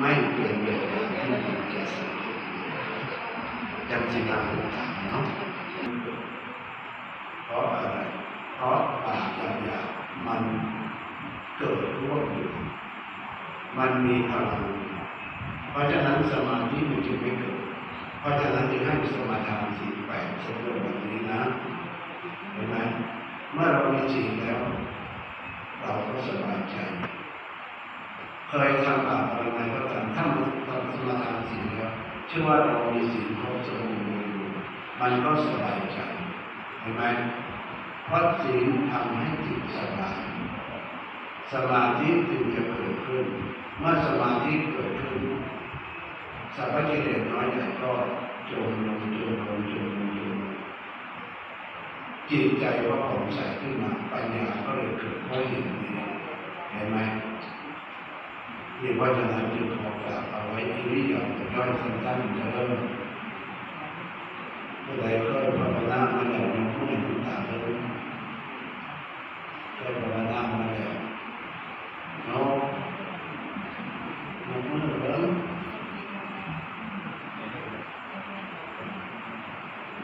ไม่เป็นแบบอย่างที่ดีแก่สังจำสิการผูกขาเนาะเพราะอะไร เพราะบาปหยามันเกิดร่วมอยู่ มันมีพลังเพราะฉะนั้นสมาธิมันจึงไม่เกิด เพราะฉะนั้นจึงให้สมาทานสี่แปดสมบูรณ์แบบนี้นะเห็นไหมเมื่อเรามีจริงแล้ว เราก็สบายใจ เคยทำบาปอะไรก็ตามถ้ามันทำสมาทานสิ่งแล้วเชื่อว่าเรามีสิ่งครบสมบูรณ์มันก็สบายใจเห็นไหมเพราะสิ่งทำให้จิตสบายสมาธิจึงจะเกิดขึ้น เมื่อสมาธิเกิดขึ้นสัพพะกิเลสน้อยใหญ่ก็จมลงจมลงจมลงจมลงจิตใจก็ผ่องใส่ขึ้นมาปัญญาก็เลยเกิดเพราะเห็นนี้เห็นไหม นี่เพราะฉะนั้นจึงขอฝากเอาไว้ที่นี่อย่างย่อยสั้นๆจะเริ่มเมื่อใดก็คยภาวนามาแล้วยังพูดถึงตาเลยเคยภาวนามาแล้วเนาะมันเมื่อเริ่ม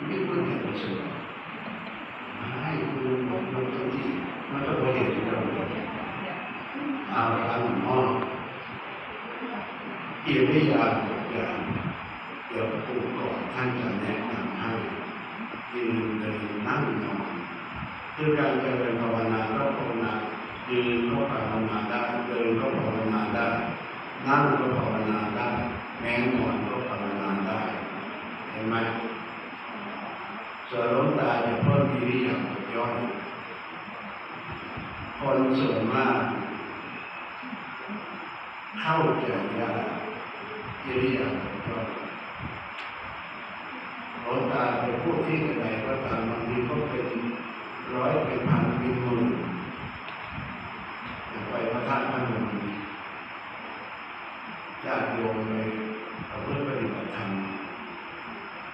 มีคนเห็นสุดให้คุณบอกลงที่มันก็ไม่เห็นเราเลยเอาละหม้อ อิริยาบถอย่างเดี๋ยวครูก่อนท่านจะแนะนำให้ยืนเดินนั่งนอนคือการเจริญภาวนาก็ภาวนายืนก็ภาวนาได้เดินก็ภาวนาได้นั่งก็ภาวนาได้แม้นอนก็ภาวนาได้เห็นไหมส่วนลวงตาจะเพิ่มอิริยาบถย่อยคนส่วนมากเข้าใจยาก กิริยาของเราหลวงตาไปพูดที่ไหนก็ตามบางทีก็เป็นร้อยเป็นพันเป็นหมื่นไปพระธาตุพนมญาติโยมไปเอาเพื่อปฏิบัติธรรม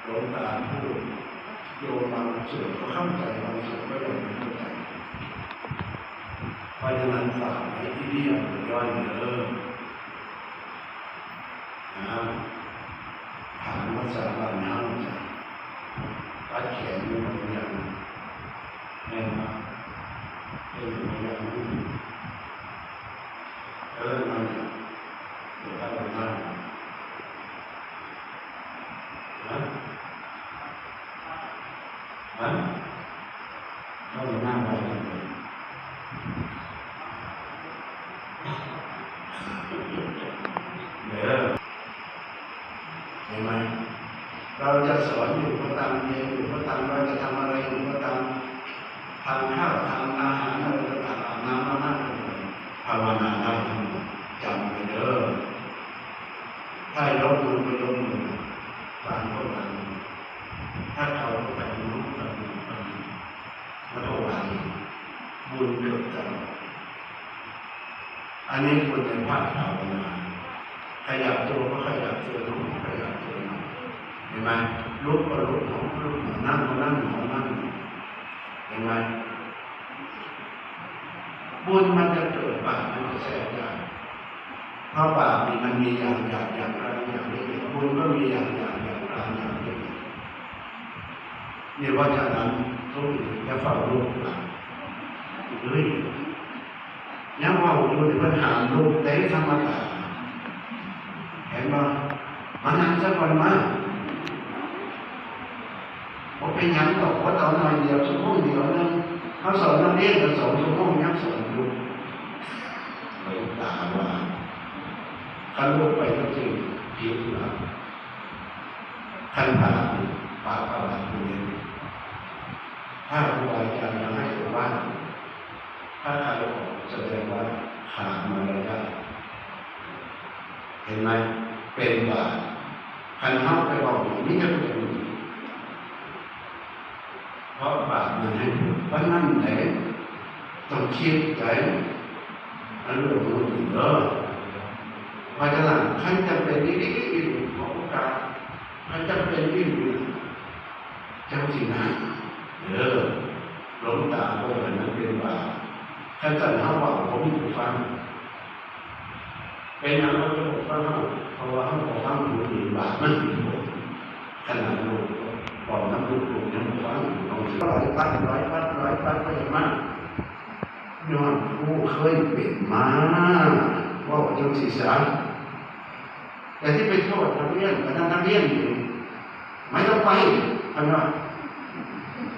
หลวงตาพูดโยมบางส่วนก็เข้าใจบางส่วนก็ยังไม่เข้าใจเพราะฉะนั้นฝากไว้ที่นี่ย่างย่อยเด้อะ ถามว่าสาบานน้ำจะตัดแขนมันเป็นอย่างแน่นมากเป็นอย่างนี้เออมันเดี๋ยวถ้าเรานั่งนะนะถ้าเรานั่งไว้เลยเดี๋ยว เห็นไหมเราจะส อยู่ก็ตามเรียนอยู่ก็ตามเราจะทำอะไรอยู่ก็ตามทานข้าวทานอาหารอะไรก็ตามอาบน้ำมานั่งภาวนาได้ทั้งหมดจำไว้เด้อถ้ายกมือไปยกมือต่างคนต่างถ้าเขาไปรู้กันกันมาถวายบุญเกิดจากอันนี้คุณในภาคภาวนาขยับตัวก็ขยับตัวลุกขยับตัวหนอเห็นไหม ลุกก็ลุกหนอลุกหนอนั่งก็นั่งหนอนั่งหนอเห็นไหมบุญมันจะเกิดบาปมันจะแทรกได้เพราะบาปมันมีอย่างหยาบอย่างกลางอย่างละเอียดบุญก็มีอย่างหยาบอย่างกลางอย่างละเอียดนี่ว่าฉะนั้นทุกทีจะเฝ้าลูกหลานเฮ้ยยังว่าอยู่ในปัญหาลูกเตะธรรมดาเห็นป่ะมันนั่งสักวันมา ผมเป็นยังตกว่าตอนหน่อยเดียวชั่วโมงเดียวนึงเขาสอนนักเรียนกันสองชั่วโมงยังสอนอยู่ไม่ตาว่าขันลูกไปก็จริงผิดนะขันผ่าปากประหลาดตัวเองถ้าครูอาจารย์ยังให้ว่าถ้าใครออกแสดงว่าขาดมารยาทเห็นไหมเป็นบาปคันเข้าไปบอกอย่างนี้จะเป็น เพราะบาปมันให้พูดเพราะนั่นไหนต้องคิดใจอันเรื่องมันอีกเออเพราะฉะนั้นท่านจะเป็นนี่นี่นี่ของกาสท่านจะเป็นนี่นี่จังสินะเออหลงตาก็อย่างนั้นเป็นบาปท่านจะเล่าว่าผมอยู่ฟังเป็นอย่าราจะบอกว่าเพราะว่าเขาบอกว่าหูดีบาปมันดีหมดขนาด ร้อยพันร้อยพันร้อยพันก็ยังมากย้อนผู้เคยเป็นมาว่าจังสีสาแต่ที่ไปโทษนักเรียนกับนักเรียนอยู่ไม่ต้องไปอันว่า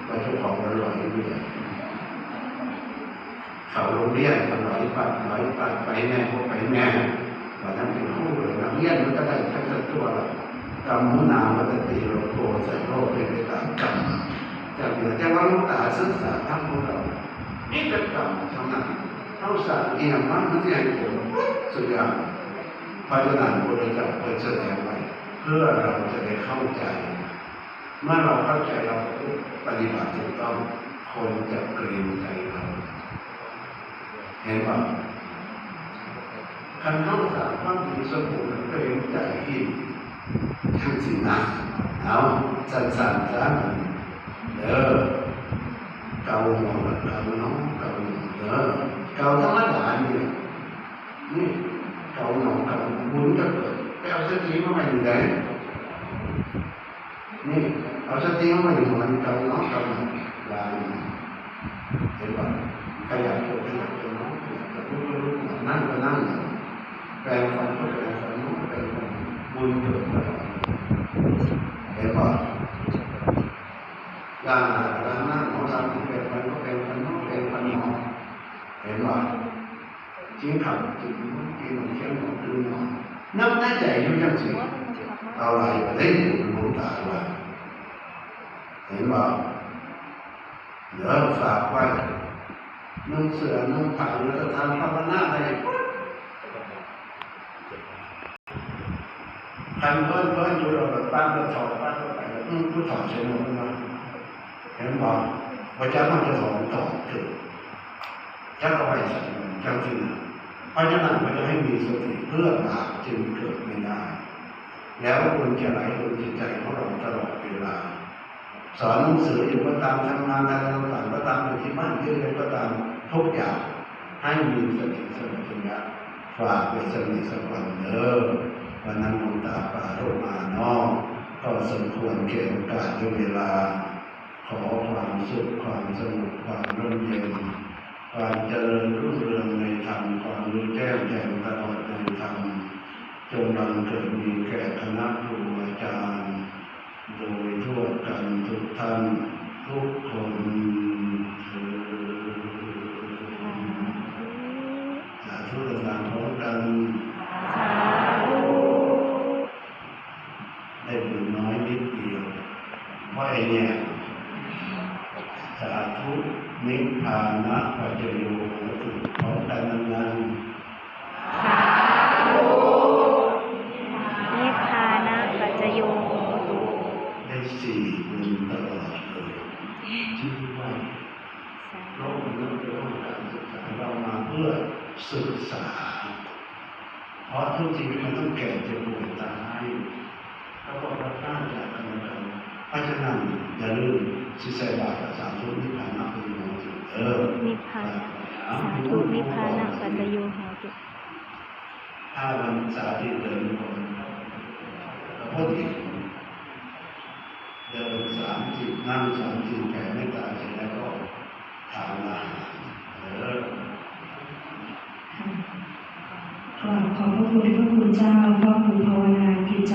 ไปเจ้าของอร่อยด้วยเขาโรงเรียนอร่อยปัดร้อยปัดไปแน่พวกไปแน่ว่านั้นเป็นคู่เลยนักเรียนมันก็ได้แค่ตัวกรรมมุนาวัตติโลโกใส่โลกเป็นไปตามกรรม จากเหนือจากว่าลูกตาศึกษาทั้งของเรานี่เป็นกรรมท่านั้นเท่าสารเอียงมันมันจะให้ผลสุดยอดพราะฉะนั้นพระเจ้าเปิดแสดงไว้เพื่อเราจะได้เข้าใจ เมื่อเราเข้าใจเราปฏิบัติถูกต้องคนจะเกรงใจเราเห็นป่ะคันเข้าสารความดีสมุนเกรงใจที่ทั้งสินะเอาสั่นสั่นๆซะเด้อเกาหัวเกาน้องเกาหนองเด้อเกาธรรมดานี่ นี่เกาหนองเกาบุญก็เกิดไปเอาสติมาใหม่อยู่ไหนนี่เอาสติมาอยู่มันเกาน้องเกาหนองวางเห็นป่ะขยับ ย่างหน้าย่างนั่งของเราแปลงฟันก็แปลงฟันน้องแปลงฟันน้อเห็นป่ะจิ้งขับจิ้งกินเชียงของคืนน้องนับได้ใจอยู่จังสิเอาอะไรมาเล่นหลวงตาว่าเห็นบ่าเดี๋ยวฝากไว้นุ่งเสือนุ่งผ้าแล้วจะทำภาวนาได้คันเพิ่นเพิ่นอยู่เราแบบปั้นก็ถอดปั้นก็ไปแล้วอืมผู้ถอดใช้หมดมา เห็นบ่พระเจ้ามันจะถอดถอเกิดจะเอาไว้ใส่มันจังจริงเพราะฉะนั้นมันจะให้มีสติเพื่อบาปจึงเกิดไม่ได้ แล้วคุณจะไหลลงจิตใจของเราตลอดเวลาสอนหนังสืออยู่ก็ตามทำงานอะไรต่างๆก็ตามอยู่ที่บ้านที่เรียนก็ตามทุกอย่างให้มีสติสมปชัญญะฝากไว้สนิทสักวันเด้อวันนั้นหลวงตาป่าโรมาเนอก็สมควรเก็บโอกาสด้วยเวลา ขอความสุขความสงบความร่มเย็นความเจริญรุ่งเรืองในธรรมความรู้แจ้งแจ่มตลอดในธรรมจงบังเกิดมีแก่คณะครูอาจารย์ โดยทั่วกันทุกท่านทุกคนเถิดสาธุดังๆพร้อมกัน ได้บุญน้อยนิดเดียวเพราะไอเนี่ยสาธุนิพพานะปัจจโยโหตุพร้อมกันนานๆ นิพพานะปัจจโยโหตุ ได้สี่บุญตลอดเลยชื่อว่าโลกนี้เป็นโลกการศึกษาเรามาเพื่อศึกษา เพราะทุกชีวิตมันต้องแก่เจ็บป่วยตายเขาบอกว่าต้านจากกันและกันเพราะฉะนั้นอย่าลืมสิใส่บาตรสามทุกนิพพานะเป็นของจุเออนิพพานะสาธุนิพพานะปัจจโยโหตุถ้าวันสาธิตเดินคนก็พอดีเดิ ก็คือภาวนาจิตใจ